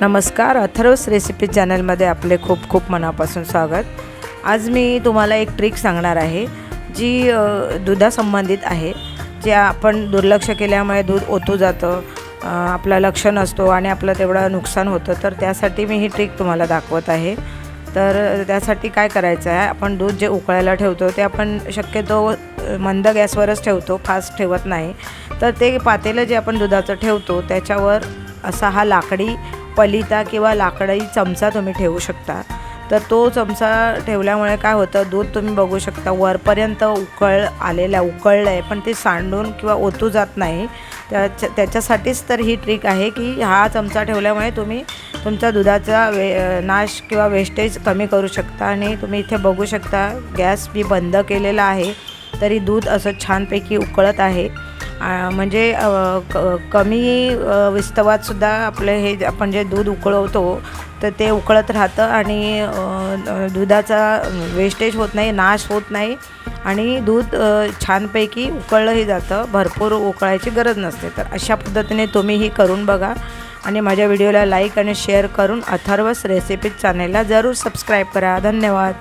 नमस्कार अथर्वस रेसिपी चॅनलमध्ये आपले खूप खूप मनापासून स्वागत. आज मी तुम्हाला एक ट्रिक सांगणार आहे जी दुधासंबंधित आहे जे आपण दुर्लक्ष केल्यामुळे दूध ओतू जातं आपला आपलं लक्ष नसतो आणि आपलं तेवढं नुकसान होतं तर त्यासाठी मी ही ट्रिक तुम्हाला दाखवत आहे. तर त्यासाठी काय करायचं आहे आपण दूध जे उकळायला ठेवतो ते आपण शक्यतो मंद गॅसवरच ठेवतो फास्ट ठेवत नाही. तर ते पातेलं जे आपण दुधाचं ठेवतो त्याच्यावर असा हा लाकडी पलिता किंवा लाकडी चमचा तुम्ही ठेवू शकता. तर तो चमचा ठेवल्यामुळे काय होतं दूध तुम्ही बघू शकता वरपर्यंत उकळ आलेलं आहे उकळलं आहे पण ते सांडून किंवा ओतू जात नाही. त्याच्या त्याच्यासाठीच तर ही ट्रिक आहे की हा चमचा ठेवल्यामुळे तुम्ही तुमचा दुधाचा वे नाश किंवा वेस्टेज कमी करू शकता आणि तुम्ही इथे बघू शकता गॅस मी बंद केलेला आहे तरी दूध असं छानपैकी उकळत आहे. म्हणजे क कमी विस्तवातसुद्धा आपलं हे जे आपण जे दूध उकळवतो तर ते उकळत राहतं आणि दुधाचा वेस्टेज होत नाही नाश होत नाही आणि दूध छानपैकी उकळलंही जातं. भरपूर उकळायची गरज नसते. तर अशा पद्धतीने तुम्हीही करून बघा आणि माझ्या व्हिडिओला लाईक आणि शेअर करून अथर्वस रेसिपी चॅनेलला जरूर सबस्क्राईब करा. धन्यवाद.